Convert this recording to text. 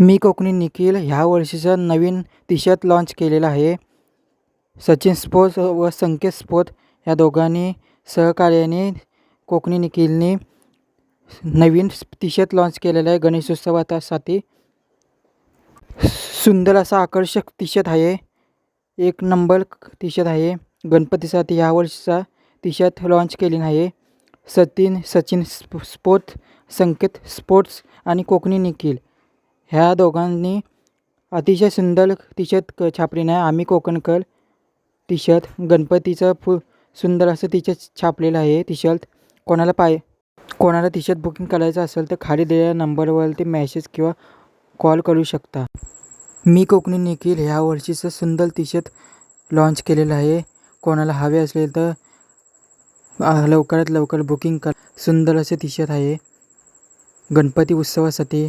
मी कोकणी निखिल ह्या वर्षीचा नवीन T shirt launch केलेला आहे. सचिन स्पोर्ट्स व संकेत स्पोर्ट या दोघांनी सहकार्याने कोकणी निखिलने नवीन टी शर्ट लॉन्च केलेला आहे गणेशोत्सवासाठी. सुंदर असा आकर्षक टी शर्ट आहे. एक नंबर टी शर्ट आहे. गणपतीसाठी ह्या वर्षीचा टी शर्ट लॉन्च केली आहे. सचिन सचिन स्प स्पोर्ट संकेत स्पोर्ट्स आणि कोकणी निखिल. ह्या दोघांनी अतिशय सुंदर टी शर्ट क छापलेलं आहे आम्ही कोकणकर टी शर्ट गणपतीचं फु सुंदर असं टी शर्ट छापलेलं आहे. टी शर्ट कोणाला पाय कोणाला टी शर्ट बुकिंग करायचं असेल तर खाली दिलेल्या नंबरवरती मेसेज किंवा कॉल करू शकता. मी कोकणी निखिल ह्या वर्षीचं सुंदर टी शर्ट लॉन्च केलेलं आहे. कोणाला हवे असेल तर लवकरात लवकर बुकिंग कर. सुंदर असे टी शर्ट आहे. गणपती उत्सवासाठी